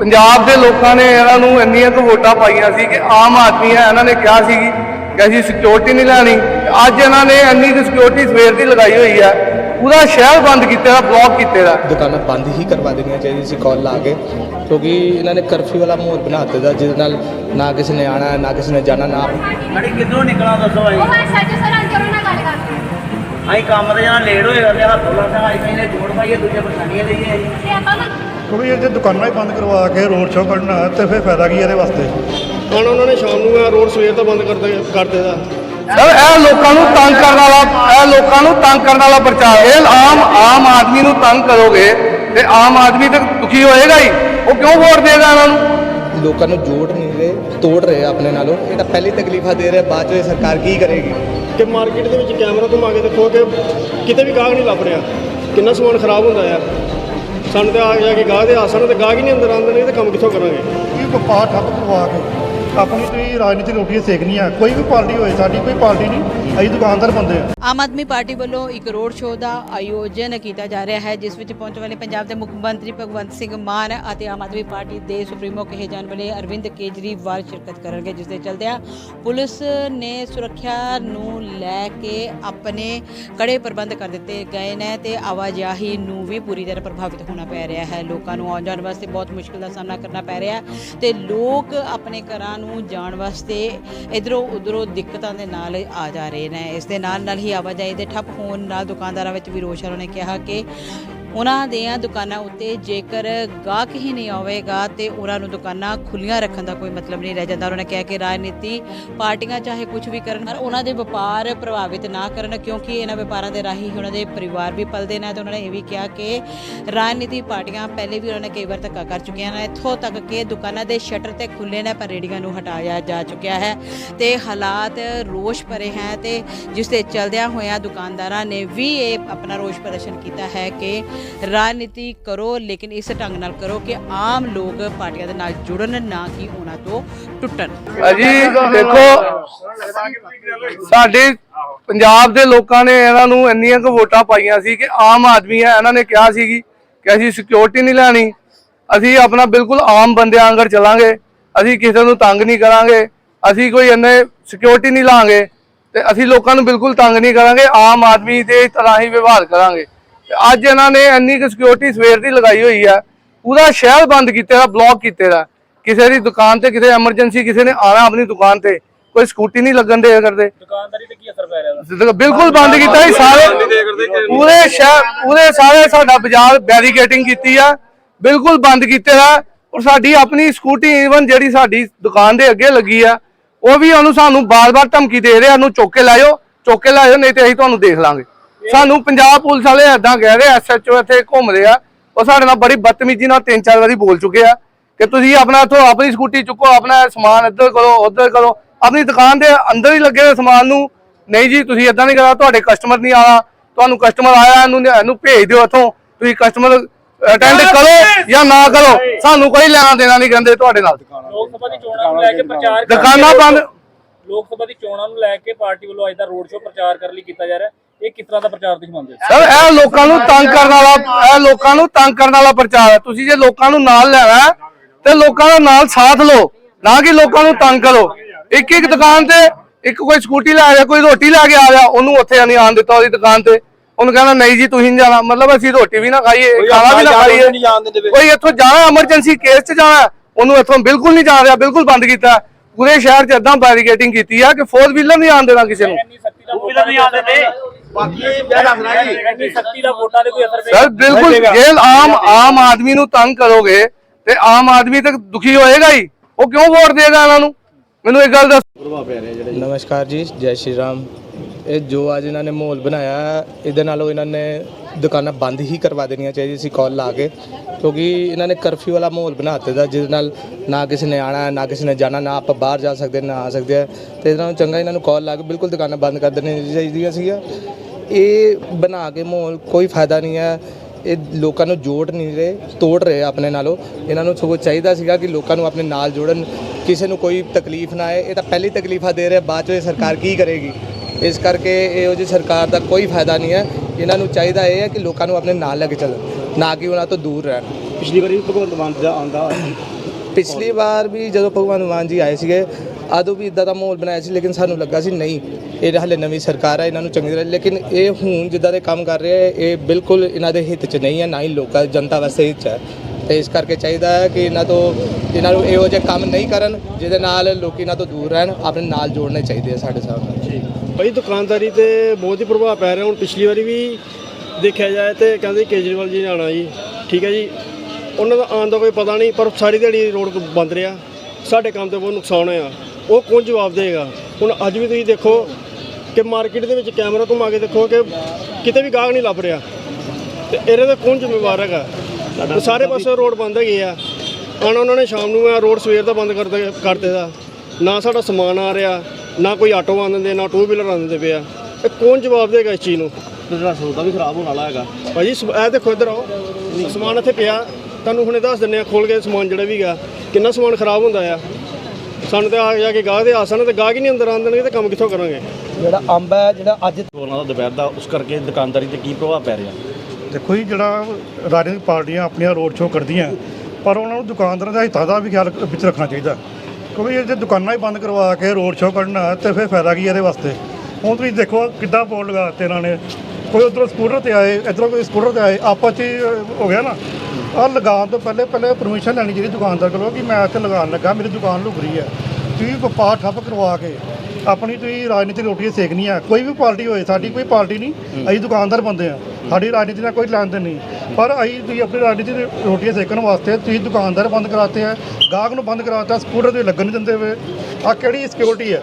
ਪੰਜਾਬ ਦੇ ਲੋਕਾਂ ਨੇ ਇਹਨਾਂ ਨੂੰ ਇੰਨੀਆਂ ਕੁ ਵੋਟਾਂ ਪਾਈਆਂ ਸੀ ਕਿ ਆਮ ਆਦਮੀ ਹੈ ਇਹਨਾਂ ਨੇ ਕਿਹਾ ਸੀ ਕਿ ਅਸੀਂ ਸਿਕਿਉਰਿਟੀ ਨਹੀਂ ਲੈਣੀ। ਅੱਜ ਇਹਨਾਂ ਨੇ ਇੰਨੀ ਕੁ ਸਿਕਿਉਰਿਟੀ ਸਵੇਰ ਦੀ ਲਗਾਈ ਹੋਈ ਹੈ ਪੂਰਾ ਸ਼ਹਿਰ ਬੰਦ ਕੀਤੇ ਦਾ ਬਲੌਕ ਕੀਤੇ ਦਾ। ਦੁਕਾਨਾਂ ਬੰਦ ਹੀ ਕਰਵਾ ਦੇਣੀਆਂ ਚਾਹੀਦੀਆਂ ਸੀ ਕਾਲ ਲਾ ਕੇ ਕਿਉਂਕਿ ਇਹਨਾਂ ਨੇ ਕਰਫਿਊ ਵਾਲਾ ਮਾਹੌਲ ਬਣਾ ਦਿੱਤਾ ਦਾ ਜਿਹਦੇ ਨਾਲ ਨਾ ਕਿਸੇ ਨੇ ਆਣਾ ਨਾ ਕਿਸੇ ਨੇ ਜਾਣਾ ਨਾ ਗੜੀ ਕਿੱਧਰੋਂ ਨਿਕਲਾਂ ਦੱਸੋ ਉਹ ਅਸੀਂ ਮੈਂ ਸੱਚ ਸਰ ਅੰਕਲ ਨਾਲ ਗੱਲ ਕਰਦੀ ਅਸੀਂ ਕੰਮ ਤੇ ਜਾਣਾ ਲੇਟ ਹੋਏਗਾ ਤੇ ਹੱਥੋਂ ਲਾਤਾ ਅਸੀਂ ਕਹਿੰਦੇ ਜੋੜ ਪਾਈਏ ਦੂਜੇ ਪਰੇਸ਼ਾਨੀਆਂ ਲਈਏ ਤੇ ਆਪਾਂ ਨਾ ਕਿਉਂਕਿ ਇਹ ਜੇ ਦੁਕਾਨਾਂ ਹੀ ਬੰਦ ਕਰਵਾ ਕੇ ਰੋਡ ਸ਼ੋਅ ਕਰਨਾ ਹੈ ਤੇ ਫਿਰ ਫਾਇਦਾ ਕੀ ਇਹਦੇ ਵਾਸਤੇ? ਹੁਣ ਉਹਨਾਂ ਨੇ ਸ਼ਾਮ ਨੂੰ ਰੋਡ ਸਵੇਰ ਦਾ ਬੰਦ ਕਰ ਦੇ ਕਰ ਦਿੱਤਾ। ਸਰ ਇਹ ਲੋਕਾਂ ਨੂੰ ਤੰਗ ਕਰਨ ਵਾਲਾ ਇਹ ਲੋਕਾਂ ਨੂੰ ਤੰਗ ਕਰਨ ਵਾਲਾ ਪ੍ਰਚਾਰ ਇਹ ਆਮ ਆਮ ਆਦਮੀ ਨੂੰ ਤੰਗ ਕਰੋਗੇ ਤੇ ਆਮ ਆਦਮੀ ਤਾਂ ਦੁਖੀ ਹੋਏਗਾ ਹੀ। ਉਹ ਕਿਉਂ ਵੋਟ ਦੇਗਾ ਇਹਨਾਂ ਨੂੰ? ਲੋਕਾਂ ਨੂੰ ਜੋੜ ਨਹੀਂ ਰਹੇ ਤੋੜ ਰਹੇ ਆਪਣੇ ਨਾਲੋਂ। ਇਹ ਤਾਂ ਪਹਿਲੀ ਤਕਲੀਫਾਂ ਦੇ ਰਹੇ ਬਾਅਦ ਚ ਇਹ ਸਰਕਾਰ ਕੀ ਕਰੇਗੀ? ਕਿ ਮਾਰਕੀਟ ਦੇ ਵਿੱਚ ਕੈਮਰਾ ਘੁਮਾ ਕੇ ਦੇਖੋ ਕਿ ਕਿਤੇ ਵੀ ਗਾਹਕ ਨਹੀਂ ਲੱਭ ਰਿਹਾ। ਕਿੰਨਾ ਸਮਾਨ ਖਰਾਬ ਹੁੰਦਾ ਆ। ਸਾਨੂੰ ਤੇ ਆ ਗਿਆ ਕਿ ਗਾਹਕ ਦੇ ਆਸਣ ਤੇ ਗਾਹ ਹੀ ਨਹੀਂ ਅੰਦਰ ਆਉਂਦੇ ਨੇ ਤੇ ਕੰਮ ਕਿੱਥੋਂ ਕਰਾਂਗੇ? ਇਹ ਵਪਾਰ ਠੱਪ ਕਰਵਾ ਕੇ। ਆਪਣੀ ਤੁਸੀਂ ਰਾਜਨੀਤੀ ਰੋਟੀ ਸੇਕਣੀ ਆ। ਕੋਈ ਵੀ ਪਾਰਟੀ ਹੋਏ, ਸਾਡੀ ਕੋਈ ਪਾਰਟੀ ਨਹੀਂ। ਅਸੀਂ ਦੁਕਾਨਦਾਰ ਬੰਦੇ ਆ। ਆਮ ਆਦਮੀ ਪਾਰਟੀ ਵੱਲੋਂ ਇੱਕ ਰੋਡ ਸ਼ੋਅ ਦਾ ਆਯੋਜਨ ਕੀਤਾ ਜਾ ਰਿਹਾ ਹੈ, ਜਿਸ ਵਿੱਚ ਪਹੁੰਚਣ ਵਾਲੇ ਪੰਜਾਬ ਦੇ ਮੁੱਖ ਮੰਤਰੀ ਭਗਵੰਤ ਸਿੰਘ ਮਾਨ ਅਤੇ ਆਮ ਆਦਮੀ ਪਾਰਟੀ ਦੇ ਸੁਪਰੀਮੋ ਕਹੇ ਜਾਣ ਵਾਲੇ ਅਰਵਿੰਦ ਕੇਜਰੀਵਾਲ ਸ਼ਿਰਕਤ ਕਰਨਗੇ, ਜਿਸ ਦੇ ਚਲਦਿਆਂ ਪੁਲਿਸ ਨੇ ਸੁਰੱਖਿਆ ਨੂੰ ਲੈ ਕੇ ਆਪਣੇ ਕੜੇ ਪ੍ਰਬੰਧ ਕਰ ਦਿੱਤੇ ਗਏ ਨੇ ਤੇ ਆਵਾਜਾਈ ਨੂੰ ਵੀ ਪੂਰੀ ਤਰ੍ਹਾਂ ਪ੍ਰਭਾਵਿਤ ਹੋਣਾ ਪੈ ਰਿਹਾ ਹੈ। ਲੋਕਾਂ ਨੂੰ ਆਉਣ ਜਾਣ ਵਾਸਤੇ ਬਹੁਤ ਮੁਸ਼ਕਿਲ ਦਾ ਸਾਹਮਣਾ ਕਰਨਾ ਪੈ ਰਿਹਾ ਹੈ ਤੇ ਲੋਕ ਆਪਣੇ ਘਰਾਂ ਨੂੰ ਜਾਣ ਵਾਸਤੇ ਇਧਰੋਂ ਉਧਰੋਂ ਦਿੱਕਤਾਂ ਦੇ ਨਾਲ ਆ ਜਾ ਰਹੇ ਨੇ। ਇਸ ਦੇ ਨਾਲ ਨਾਲ ਹੀ ਆਵਾਜਾਈ ਦੇ ਠੱਪ ਹੋਣ ਨਾਲ ਦੁਕਾਨਦਾਰਾਂ ਵਿੱਚ ਵੀ ਰੋਸ਼ ਹੈ ਉਹਨਾਂ ਨੇ ਕਿਹਾ ਕਿ ਉਹਨਾਂ ਦੀਆਂ ਦੁਕਾਨਾਂ ਉੱਤੇ ਜੇਕਰ ਗਾਹਕ ਹੀ ਨਹੀਂ ਆਵੇਗਾ ਤੇ ਉਹਨਾਂ ਨੂੰ ਦੁਕਾਨਾਂ ਖੁੱਲੀਆਂ ਰੱਖਣ ਦਾ ਕੋਈ ਮਤਲਬ ਨਹੀਂ ਰਹਿ ਜਾਂਦਾ। ਉਹਨਾਂ ਨੇ ਕਿਹਾ ਕਿ ਰਾਜਨੀਤੀ ਪਾਰਟੀਆਂ ਚਾਹੇ ਕੁਝ ਵੀ ਕਰਨ, ਪਰ ਉਹਨਾਂ ਦੇ ਵਪਾਰ ਪ੍ਰਭਾਵਿਤ ਨਾ ਕਰਨ ਕਿਉਂਕਿ ਇਹਨਾਂ ਵਪਾਰਾਂ ਦੇ ਰਾਹੀਂ ਉਹਨਾਂ ਦੇ ਪਰਿਵਾਰ ਵੀ ਪਲਦੇ ਨੇ ਤੇ ਉਹਨਾਂ ਨੇ ਇਹ ਵੀ ਕਿਹਾ ਕਿ ਰਾਜਨੀਤੀ ਪਾਰਟੀਆਂ ਪਹਿਲੇ ਵੀ ਉਹਨਾਂ ਨੇ ਕਈ ਵਾਰ ਧੱਕਾ ਕਰ ਚੁੱਕੀਆਂ ਨੇ। ਇੱਥੋਂ ਤੱਕ ਕਿ ਦੁਕਾਨਾਂ ਦੇ ਸ਼ਟਰ ਤੇ ਖੁੱਲੇ ਨੇ, ਪਰ ਰੇੜੀਆਂ ਨੂੰ ਹਟਾਇਆ ਜਾ ਚੁੱਕਿਆ ਹੈ ਤੇ ਹਾਲਾਤ ਰੋਸ਼ ਭਰੇ ਹੈ ਤੇ ਜਿਸ 'ਤੇ ਚਲਦਿਆਂ ਹੋਇਆਂ ਦੁਕਾਨਦਾਰਾਂ ਨੇ ਵੀ ਇਹ ਆਪਣਾ ਰੋਸ਼ ਪ੍ਰਦਰਸ਼ਨ ਕੀਤਾ ਹੈ ਕਿ ਰਾਜਨੀਤੀ ਕਰੋ, ਲੇਕਿਨ ਇਸ ਢੰਗ ਨਾਲ ਕਰੋ ਕਿ ਆਮ ਲੋਕ ਪਾਰਟੀਆਂ ਦੇ ਨਾਲ ਜੁੜਨ, ਨਾ ਕਿ ਉਹਨਾਂ ਤੋਂ ਟੁੱਟਣ। ਅਜੀ, ਦੇਖੋ, ਸਾਡੇ ਪੰਜਾਬ ਦੇ ਲੋਕਾਂ ਨੇ ਇਹਨਾਂ ਨੂੰ ਇੰਨੀਆਂ ਕੁ ਵੋਟਾਂ ਪਾਈਆਂ ਸੀ ਕਿ ਆਮ ਆਦਮੀ ਹੈ, ਇਹਨਾਂ ਨੇ ਕਿਹਾ ਸੀਗੀ ਕਿ ਅਸੀਂ ਸਿਕਿਉਰਿਟੀ ਨਹੀਂ ਲੈਣੀ, ਅਸੀਂ ਆਪਣਾ ਬਿਲਕੁਲ ਆਮ ਬੰਦਿਆਂ ਵਾਂਗਰ ਚਲਾਂਗੇ, ਅਸੀਂ ਕਿਸੇ ਨੂੰ ਤੰਗ ਨਹੀਂ ਕਰਾਂਗੇ, ਅਸੀਂ ਕੋਈ ਇੰਨੇ ਸਿਕਿਉਰਿਟੀ ਨਹੀਂ ਲਾਂਗੇ, ਤੇ ਅਸੀਂ ਲੋਕਾਂ ਨੂੰ ਬਿਲਕੁਲ ਤੰਗ ਨਹੀਂ ਕਰਾਂਗੇ, ਆਮ ਆਦਮੀ ਦੇ ਤਰ੍ਹਾਂ ਹੀ ਵਿਵਹਾਰ ਕਰਾਂਗੇ। ਅੱਜ ਇਹਨਾਂ ਨੇ ਇੰਨੀ ਕੁ ਸਿਕਿਉਰਿਟੀ ਸਵੇਰ ਦੀ ਲਗਾਈ ਹੋਈ ਆ ਪੂਰਾ ਸ਼ਹਿਰ ਬੰਦ ਕੀਤੇ ਦਾ ਬਲੌਕ ਕੀਤੇ ਦਾ। ਕਿਸੇ ਦੀ ਦੁਕਾਨ ਤੇ ਕਿਸੇ ਐਮਰਜੈਂਸੀ ਕਿਸੇ ਨੇ ਆਣਾ ਆਪਣੀ ਦੁਕਾਨ ਤੇ ਕੋਈ ਸਕੂਟੀ ਨਹੀਂ ਲੱਗਣ ਦੇ ਕਰਦੇ। ਦੁਕਾਨਦਾਰੀ ਤੇ ਕੀ ਅਸਰ ਪੈ ਰਿਹਾ ਦ- ਬਿਲਕੁਲ ਬੰਦ ਕੀਤਾ ਸਾਰੇ ਪੂਰੇ ਸ਼ਹਿਰ ਪੂਰੇ ਸਾਰੇ ਸਾਡਾ ਬਾਜ਼ਾਰ ਬੈਰੀਕੇਟਿੰਗ ਕੀਤੀ ਆ। ਬਿਲਕੁਲ ਬੰਦ ਕੀਤੇ ਦਾ ਔਰ ਸਾਡੀ ਆਪਣੀ ਸਕੂਟੀ ਈਵਨ ਜਿਹੜੀ ਸਾਡੀ ਦੁਕਾਨ ਦੇ ਅੱਗੇ ਲੱਗੀ ਆ ਉਹ ਵੀ ਉਹਨੂੰ ਸਾਨੂੰ ਬਾਰ-ਬਾਰ ਧਮਕੀ ਦੇ ਰਹੇ ਆ ਨੂੰ ਚੁੱਕ ਕੇ ਲਾਇਓ ਚੁੱਕ ਕੇ ਲਾਇਓ ਨਹੀਂ ਤੇ ਅਸੀਂ ਤੁਹਾਨੂੰ ਦੇਖ ਲਾਂਗੇ। ਸਾਨੂੰ ਪੰਜਾਬ ਪੁਲਿਸ ਵਾਲੇ ਐਦਾਂ ਕਹਿ ਰਹੇ ਐਸਐਚਓ ਇੱਥੇ ਘੁੰਮਦੇ ਆ। ਉਹ ਸਾਡੇ ਨਾਲ ਬੜੀ ਬਦਤਮੀਜ਼ੀ ਨਾਲ ਤਿੰਨ ਚਾਰ ਵਾਰੀ ਬੋਲ ਚੁੱਕੇ ਆ ਕਿ ਤੁਸੀਂ ਆਪਣਾ ਇੱਥੋਂ ਆਪਣੀ ਸਕੂਟੀ ਚੁੱਕੋ ਆਪਣਾ ਸਮਾਨ ਇੱਧਰ ਕਰੋ ਉੱਧਰ ਕਰੋ। ਆਪਣੀ ਦੁਕਾਨ ਦੇ ਅੰਦਰ ਹੀ ਲੱਗੇ ਹੋਏ ਸਮਾਨ ਨੂੰ ਨਹੀਂ ਜੀ ਤੁਸੀਂ ਇਦਾਂ ਨਹੀਂ ਕਰਾ ਤੁਹਾਡੇ ਕਸਟਮਰ ਨਹੀਂ ਆਣਾ ਤੁਹਾਨੂੰ ਕਸਟਮਰ ਆਇਆ ਇਹਨੂੰ ਇਹਨੂੰ ਭੇਜ ਦਿਓ ਇੱਥੋਂ। ਤੁਸੀਂ ਕਸਟਮਰ ਅਟੈਂਡ ਕਰੋ ਜਾਂ ਨਾ ਕਰੋ ਸਾਨੂੰ ਕੋਈ ਲੈਣਾ ਦੇਣਾ ਨਹੀਂ ਕਹਿੰਦੇ ਤੁਹਾਡੇ ਨਾਲ। ਲੋਕ ਸਭਾ ਦੀ ਚੋਣਾਂ ਨੂੰ ਲੈ ਕੇ ਪ੍ਰਚਾਰ ਕਰ- ਦੁਕਾਨਾਂ ਬੰਦ। ਲੋਕ ਸਭਾ ਦੀ ਚੋਣਾਂ ਨੂੰ ਲੈ ਕੇ ਪਾਰਟੀ ਵੱਲੋਂ ਅੱਜ ਦਾ ਰੋਡ ਸ਼ੋਅ ਪ੍ਰਚਾਰ ਕਰਨ ਲਈ ਕੀਤਾ ਜਾ ਰਿਹਾ। ਇਹ ਕਿਸ ਤਰ੍ਹਾਂ ਦਾ ਪ੍ਰਚਾਰ ਤੁਸੀਂ ਮੰਨਦੇ ਹੋ? ਸਰ ਇਹ ਲੋਕਾਂ ਨੂੰ ਤੰਗ ਕਰਨ ਵਾਲਾ ਇਹ ਲੋਕਾਂ ਨੂੰ ਤੰਗ ਕਰਨ ਵਾਲਾ ਪ੍ਰਚਾਰ ਹੈ। ਤੁਸੀਂ ਜੇ ਲੋਕਾਂ ਨੂੰ ਨਾਲ ਲੈਣਾ ਹੈ, ਤੇ ਲੋਕਾਂ ਦਾ ਨਾਲ ਸਾਥ ਲਓ ਨਾ ਕਿ ਲੋਕਾਂ ਨੂੰ ਤੰਗ ਕਰੋ। ਇੱਕ ਇੱਕ ਦੁਕਾਨ ਤੇ ਇੱਕ ਕੋਈ ਸਕੂਟੀ ਲੈ ਗਿਆ ਕੋਈ ਰੋਟੀ ਲੈ ਕੇ ਆ ਗਿਆ ਉਹਨੂੰ ਉੱਥੇ ਨਹੀਂ ਆਣ ਦਿੱਤਾ ਉਹਦੀ ਦੁਕਾਨ ਤੇ। ਉਹਨੂੰ ਕਹਿੰਦਾ ਨਹੀਂ ਜੀ ਤੁਸੀਂ ਨਹੀਂ ਜਾਣਾ। ਮਤਲਬ ਅਸੀਂ ਰੋਟੀ ਵੀ ਨਾ ਖਾਈਏ ਖਾਣਾ ਵੀ ਨਾ ਖਾਈਏ। ਕੋਈ ਇੱਥੋਂ ਜਾਣਾ ਐਮਰਜੈਂਸੀ ਕੇਸ 'ਚ ਜਾਣਾ ਉਹਨੂੰ ਇੱਥੋਂ ਬਿਲਕੁਲ ਨਹੀਂ ਜਾ ਰਿਹਾ ਬਿਲਕੁਲ ਬੰਦ ਕੀਤਾ ਪੂਰੇ ਸ਼ਹਿਰ 'ਚ ਇਦਾਂ ਬੈਰੀਕੇਟਿੰਗ ਕੀਤੀ ਆ ਕਿ ਫੋਰ ਵੀਲਰ ਨਹੀਂ ਆਣ ਦੇਣਾ ਕਿਸੇ ਨੂੰ। ਇੰਨੀ ਸਖਤੀ ਦਾ ਉਹ ਵੀ ਤਾਂ ਨਹੀਂ ਆਉਂਦੇ ਤੇ ਬਾਕੀ ਇਹ ਦੱਸਣਾ ਜੀ। ਇੰਨੀ ਸਖਤੀ ਦਾ ਵੋਟਾਂ ਦੇ ਕੋਈ ਅਸਰ ਪੈ ਸਰ ਬਿਲਕੁਲ ਜੇ ਆਮ ਆਮ ਆਦਮੀ ਨੂੰ ਤੰਗ ਕਰੋਗੇ ਤੇ ਆਮ ਆਦਮੀ ਤਾਂ ਦੁਖੀ ਹੋਏਗਾ ਹੀ। ਉਹ ਕਿਉਂ ਵੋਟ ਦੇਗਾ ਇਹਨਾਂ ਨੂੰ? ਮੈਨੂੰ ਇੱਕ ਗੱਲ ਦੱਸ। ਨਮਸਕਾਰ ਜੀ ਜੈ ਸ਼੍ਰੀ ਰਾਮ। ਇਹ ਜੋ ਅੱਜ ਇਹਨਾਂ ਨੇ ਮਾਹੌਲ ਬਣਾਇਆ ਇਹਦੇ ਨਾਲੋਂ ਇਹਨਾਂ ਨੇ ਦੁਕਾਨਾਂ ਬੰਦ ਹੀ ਕਰਵਾ ਦੇਣੀਆਂ ਚਾਹੀਦੀਆਂ ਸੀ ਕਾਲ ਲਾ ਕੇ। ਕਿਉਂਕਿ ਇਹਨਾਂ ਨੇ ਕਰਫਿਊ ਵਾਲਾ ਮਾਹੌਲ ਬਣਾ ਦਿੱਤਾ ਦਾ ਜਿਹਦੇ ਨਾਲ ਨਾ ਕਿਸੇ ਨੇ ਆਣਾ ਨਾ ਕਿਸੇ ਨੇ ਜਾਣਾ ਨਾ ਆਪਾਂ ਬਾਹਰ ਜਾ ਸਕਦੇ ਨਾ ਆ ਸਕਦੇ ਆ। ਤੇ ਇਹਨਾਂ ਨੂੰ ਚੰਗਾ ਇਹਨਾਂ ਨੂੰ ਕਾਲ ਲਾ ਕੇ ਬਿਲਕੁਲ ਦੁਕਾਨਾਂ ਬੰਦ ਕਰ ਦੇਣੀਆਂ ਚਾਹੀਦੀਆਂ ਸੀਗੀਆਂ। ਇਹ ਬਣਾ ਕੇ ਮਾਹੌਲ ਕੋਈ ਫਾਇਦਾ ਨਹੀਂ ਹੈ। ਇਹ ਲੋਕਾਂ ਨੂੰ ਜੋੜ ਨਹੀਂ ਰਹੇ, ਤੋੜ ਰਹੇ ਆਪਣੇ ਨਾਲੋਂ। ਇਹਨਾਂ ਨੂੰ ਸਗੋਂ ਚਾਹੀਦਾ ਸੀਗਾ ਕਿ ਲੋਕਾਂ ਨੂੰ ਆਪਣੇ ਨਾਲ ਜੋੜਨ। ਕਿਸੇ ਨੂੰ ਕੋਈ ਤਕਲੀਫ ਨਾ ਆਏ। ਇਹ ਤਾਂ ਪਹਿਲੀ ਤਕਲੀਫਾਂ ਦੇ ਰਿਹਾ ਬਾਅਦ 'ਚ ਇਹ ਸਰਕਾਰ ਕੀ ਕਰੇਗੀ? ਇਸ ਕਰਕੇ ਇਹੋ ਜਿਹੀ ਸਰਕਾਰ ਦਾ ਕੋਈ ਫਾਇਦਾ ਨਹੀਂ ਹੈ। ਇਹਨਾਂ ਨੂੰ ਚਾਹੀਦਾ ਇਹ ਹੈ ਕਿ ਲੋਕਾਂ ਨੂੰ ਆਪਣੇ ਨਾਲ ਲੈ ਕੇ ਚੱਲਣ। ਨਾ ਕਿ ਉਹਨਾਂ ਤੋਂ ਦੂਰ ਰਹਿਣ। ਪਿਛਲੀ ਵਾਰੀ ਭਗਵੰਤ ਮਾਨ ਦਾ ਆਂਦਾ ਪਿਛਲੀ ਵਾਰ ਵੀ ਜਦੋਂ ਭਗਵਾਨ ਮਾਨ ਜੀ ਆਏ ਸੀਗੇ, ਉਦੋਂ ਵੀ ਇਦਾਂ ਦਾ ਮਾਹੌਲ ਬਣਾਇਆ ਸੀ, ਲੇਕਿਨ ਸਾਨੂੰ ਲੱਗਾ ਸੀ ਨਹੀਂ, ਇਹ ਹਲੇ ਨਵੀਂ ਸਰਕਾਰ ਹੈ ਇਹਨਾਂ ਨੂੰ ਚੰਗੀ ਤਰ੍ਹਾਂ, ਲੇਕਿਨ ਇਹ ਹੁਣ ਜਿੱਦਾਂ ਦੇ ਕੰਮ ਕਰ ਰਹੇ ਹੈ, ਇਹ ਬਿਲਕੁਲ ਇਹਨਾਂ ਦੇ ਹਿੱਤ 'ਚ ਨਹੀਂ ਹੈ, ਨਾ ਹੀ ਲੋਕਾਂ, ਜਨਤਾ ਵਾਸਤੇ ਹਿੱਤ 'ਚ ਹੈ। ਤੇ ਇਸ ਕਰਕੇ ਚਾਹੀਦਾ ਹੈ ਕਿ ਇਹਨਾਂ ਤੋਂ, ਇਹਨਾਂ ਨੂੰ ਇਹੋ ਜਿਹੇ ਕੰਮ ਨਹੀਂ ਕਰਨ, ਜਿਹਦੇ ਨਾਲ ਲੋਕੀ ਇਹਨਾਂ ਤੋਂ ਦੂਰ ਰਹਿਣ, ਆਪਣੇ ਨਾਲ ਜੋੜਨੇ ਚਾਹੀਦੇ ਆ ਸਾਡੇ ਹਿਸਾਬ ਨਾਲ। ਭਾਈ ਦੁਕਾਨਦਾਰੀ ਤੇ ਬਹੁਤ ਹੀ ਪ੍ਰਭਾਵ ਪੈ ਰਿਹਾ, ਹੁਣ ਪਿਛਲੀ ਵਾਰੀ ਵੀ ਦੇਖਿਆ ਜਾਏ ਤੇ ਕਹਿੰਦੇ ਕੇਜਰੀਵਾਲ ਜੀ ਨੇ ਆਉਣਾ ਜੀ, ਠੀਕ ਹੈ ਜੀ। ਉਹਨਾਂ ਦਾ ਆਉਣ ਦਾ ਕੋਈ ਪਤਾ ਨਹੀਂ ਪਰ ਸਾਰੀ ਦਿਹਾੜੀ ਰੋਡ ਬੰਦ ਰਿਹਾ। ਸਾਡੇ ਕੰਮ ਤੇ ਬਹੁਤ ਨੁਕਸਾਨ ਹੋਇਆ। ਉਹ ਕੌਣ ਜਵਾਬ ਦੇਗਾ ਹੁਣ ਅੱਜ ਵੀ ਤੁਸੀਂ ਦੇਖੋ ਕਿ ਮਾਰਕੀਟ ਦੇ ਵਿੱਚ ਕੈਮਰਾ ਘੁਮਾ ਕੇ ਦੇਖੋ ਕਿ ਕਿਤੇ ਵੀ ਗਾਹਕ ਨਹੀਂ ਲੱਭ ਰਿਹਾ। ਤੇ ਇਹਦੇ ਤੇ ਕੌਣ ਜ਼ਿੰਮੇਵਾਰ ਹੈਗਾ? ਸਾਰੇ ਪਾਸੇ ਰੋਡ ਬੰਦ ਹੈਗੇ ਆ। ਆਉਣਾ ਉਹਨਾਂ ਨੇ ਸ਼ਾਮ ਨੂੰ ਆ ਰੋਡ ਸਵੇਰ ਦਾ ਬੰਦ ਕਰ ਦੇ। ਕਰ ਦਿੱਤਾ ਨਾ ਸਾਡਾ ਸਮਾਨ ਆ ਰਿਹਾ ਨਾ ਕੋਈ ਆਟੋ ਆਉਂਦੇ ਦੇ ਨਾ ਟੂ ਵੀਲਰ ਆਉਂਦੇ ਪਿਆ ਇਹ ਕੌਣ ਜਵਾਬ ਦੇਗਾ ਇਸ ਚੀਜ਼ ਨੂੰ? ਤੁਹਾਡਾ ਸੌਦਾ ਵੀ ਖਰਾਬ ਹੋਣ ਵਾਲਾ ਹੈਗਾ। ਭਾਜੀ ਇਹ ਦੇਖੋ ਇੱਧਰ ਆਓ। ਸਮਾਨ ਇੱਥੇ ਪਿਆ। ਤੁਹਾਨੂੰ ਹੁਣੇ ਦੱਸ ਦਿੰਨੇ ਆ ਖੋਲ ਕੇ ਸਮਾਨ ਜਿਹੜਾ ਵੀ ਗਾ ਕਿੰਨਾ ਸਮਾਨ ਖਰਾਬ ਹੁੰਦਾ ਆ। ਸਾਨੂੰ ਤੇ ਆ ਜਾ ਕੇ ਗਾਹਕ ਦੇ ਆਸਣ ਤੇ ਗਾਹਕ ਹੀ ਨਹੀਂ ਅੰਦਰ ਆਉਂਦੇ ਤੇ ਕੰਮ ਕਿੱਥੋਂ ਕਰਾਂਗੇ? ਜਿਹੜਾ ਅੰਬ ਹੈ ਜਿਹੜਾ ਅੱਜ ਉਹਨਾਂ ਦਾ ਦੁਪਹਿਰ ਦਾ ਉਸ ਕਰਕੇ ਦੁਕਾਨਦਾਰੀ ਤੇ ਕੀ ਪ੍ਰਭਾਵ ਪੈ ਰਿਹਾ? ਦੇਖੋ ਜੀ ਜਿਹੜਾ ਰਾਜਨੀਤਿਕ ਪਾਰਟੀਆਂ ਆਪਣੀਆਂ ਰੋਡ ਸ਼ੋਅ ਕਰਦੀਆਂ ਪਰ ਉਹਨਾਂ ਨੂੰ ਦੁਕਾਨਦਾਰਾਂ ਦਾ ਹਿੱਤਾਂ ਦਾ ਵੀ ਖਿਆਲ ਵਿੱਚ ਰੱਖਣਾ ਚਾਹੀਦਾ। ਕਿਉਂਕਿ ਇਹ ਜੇ ਦੁਕਾਨਾਂ ਹੀ ਬੰਦ ਕਰਵਾ ਕੇ ਰੋਡ ਸ਼ੋਅ ਕਰਨਾ ਤੇ ਫਿਰ ਫਾਇਦਾ ਕੀ ਇਹਦੇ ਵਾਸਤੇ? ਹੁਣ ਤੁਸੀਂ ਦੇਖੋ ਕਿੱਦਾਂ ਬੋਰਡ ਲਗਾ ਦਿੱਤੇ ਇਹਨਾਂ ਨੇ। ਕੋਈ ਉਧਰੋਂ ਸਕੂਟਰ ਤੇ ਆਏ ਇਧਰੋਂ ਕੋਈ ਸਕੂਟਰ ਤੇ ਆਏ ਆਪਸ 'ਚ ਹੋ ਗਿਆ ਨਾ? ਆਹ ਲਗਾਉਣ ਤੋਂ ਪਹਿਲੇ ਪਹਿਲੇ ਪਰਮਿਸ਼ਨ ਲੈਣੀ ਚਾਹੀਦੀ ਦੁਕਾਨਦਾਰ ਕੋਲੋਂ ਕਿ ਮੈਂ ਇੱਥੇ ਲਗਾਉਣ ਲੱਗਾ ਮੇਰੀ ਦੁਕਾਨ ਲੁਕ ਰਹੀ ਹੈ। ਤੁਸੀਂ ਵਪਾਰ ਠੱਪ ਕਰਵਾ ਕੇ ਆਪਣੀ ਤੁਸੀਂ ਰਾਜਨੀਤਿਕ ਰੋਟੀਆਂ ਸੇਕਣੀ ਆ। ਕੋਈ ਵੀ ਪਾਰਟੀ ਹੋਏ ਸਾਡੀ ਕੋਈ ਪਾਰਟੀ ਨਹੀਂ। ਅਸੀਂ ਦੁਕਾਨਦਾਰ ਬੰਦੇ ਆ। ਸਾਡੀ ਰਾਜਨੀਤੀ ਨਾਲ ਕੋਈ ਲੈਣ ਦੇਣ ਨਹੀਂ। ਪਰ ਅਸੀਂ ਤੁਸੀਂ ਆਪਣੀ ਰਾਜਨੀਤੀ ਰੋਟੀਆਂ ਸੇਕਣ ਵਾਸਤੇ ਤੁਸੀਂ ਦੁਕਾਨਦਾਰ ਬੰਦ ਕਰਾਤੇ ਆ ਗਾਹਕ ਨੂੰ ਬੰਦ ਕਰਾਤਾ ਸਕੂਟਰ ਤੇ ਲੱਗਣ ਨਹੀਂ ਦਿੰਦੇ ਵੇ। ਆ ਕਿਹੜੀ ਸਿਕਿਉਰਿਟੀ ਹੈ?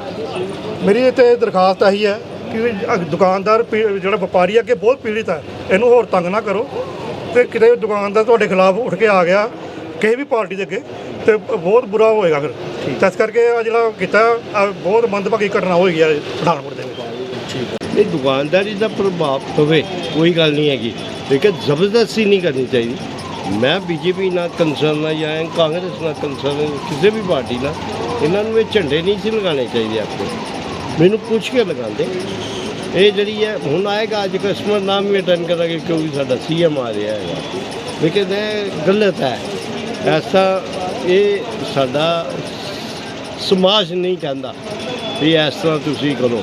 ਮੇਰੀ ਇੱਥੇ ਦਰਖਾਸਤ ਆਹੀ ਹੈ ਕਿ ਦੁਕਾਨਦਾਰ ਜਿਹੜਾ ਵਪਾਰੀ ਅੱਗੇ ਬਹੁਤ ਪੀੜਿਤ ਹੈ। ਇਹਨੂੰ ਹੋਰ ਤੰਗ ਨਾ ਕਰੋ। ਤੇ ਕਿਤੇ ਦੁਕਾਨਦਾਰ ਤੁਹਾਡੇ ਖਿਲਾਫ ਉੱਠ ਕੇ ਆ ਗਿਆ ਕਿਸੇ ਵੀ ਪਾਰਟੀ ਦੇ ਅੱਗੇ ਤੇ ਬਹੁਤ ਬੁਰਾ ਹੋਏਗਾ ਫਿਰ। ਤਾਂ ਇਸ ਕਰਕੇ ਆ ਜਿਹੜਾ ਕੀਤਾ ਆਹ ਬਹੁਤ ਮੰਦਭਾਗੀ ਘਟਨਾ ਹੋਈ ਹੈ ਪਠਾਨਕੋਟ ਦੇ ਵਿੱਚ। ਇਹ ਦੁਕਾਨਦਾਰੀ ਦਾ ਪ੍ਰਭਾਵ ਪਵੇ ਕੋਈ ਗੱਲ ਨਹੀਂ ਹੈਗੀ। ਲੇਕਿਨ ਜ਼ਬਰਦਸਤੀ ਨਹੀਂ ਕਰਨੀ ਚਾਹੀਦੀ। ਮੈਂ ਬੀਜੇਪੀ ਨਾਲ ਕੰਸਰਨ ਹਾਂ ਜਾਂ ਕਾਂਗਰਸ ਨਾਲ ਕੰਸਰਨ ਕਿਸੇ ਵੀ ਪਾਰਟੀ ਨਾਲ ਇਹਨਾਂ ਨੂੰ ਇਹ ਝੰਡੇ ਨਹੀਂ ਸੀ ਲਗਾਉਣੇ ਚਾਹੀਦੇ ਆਪਕੇ ਮੈਨੂੰ ਪੁੱਛ ਕੇ ਲਗਾਉਂਦੇ। ਇਹ ਜਿਹੜੀ ਹੈ ਹੁਣ ਆਏਗਾ ਅੱਜ ਕਸਟਮਰ ਨਾਮ ਵੀ ਅਟੈਂਡ ਕਰਾਂਗੇ ਕਿਉਂਕਿ ਸਾਡਾ ਸੀਐਮ ਆ ਰਿਹਾ ਹੈਗਾ। ਲੇਕਿਨ ਇਹ ਗਲਤ ਹੈ। ਐਸਾ ਇਹ ਸਾਡਾ ਸਮਾਜ ਨਹੀਂ ਚਾਹੁੰਦਾ ਵੀ ਇਸ ਤਰ੍ਹਾਂ ਤੁਸੀਂ ਕਰੋ।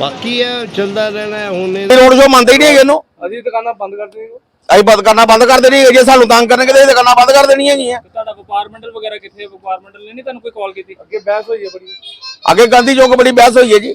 ਬਾਕੀ ਇਹ ਚੱਲਦਾ ਰਹਿਣਾ ਹੈ ਹੁਣ ਇਹ ਰੋਡ ਸ਼ੋ ਮੰਨਦੇ ਹੀ ਨਹੀਂ ਹੈਗੇ ਇਹਨੂੰ। ਅਸੀਂ ਦੁਕਾਨਾਂ ਬੰਦ ਕਰ ਦੇਣਗੇ ਅਸੀਂ ਬੰਦ ਕਰਨਾ ਬੰਦ ਕਰ ਦੇਣੀ ਹੈ ਜੇ ਸਾਨੂੰ ਤੰਗ ਕਰਨਗੇ ਤੇ ਇਹ ਦੁਕਾਨਾਂ ਬੰਦ ਕਰ ਦੇਣੀਆਂ ਹੈਗੀਆਂ। ਤੁਹਾਡਾ ਵਪਾਰ ਮੰਡਲ ਵਗੈਰਾ ਕਿੱਥੇ ਵਪਾਰ ਮੰਡਲ ਨੇ ਨਹੀਂ ਤੁਹਾਨੂੰ ਕੋਈ ਕਾਲ ਕੀਤੀ? ਅੱਗੇ ਬਹਿਸ ਹੋਈ ਹੈ ਬੜੀ। ਅੱਗੇ ਗਾਂਧੀ ਚੌਕ ਬੜੀ ਬਹਿਸ ਹੋਈ ਹੈ ਜੀ।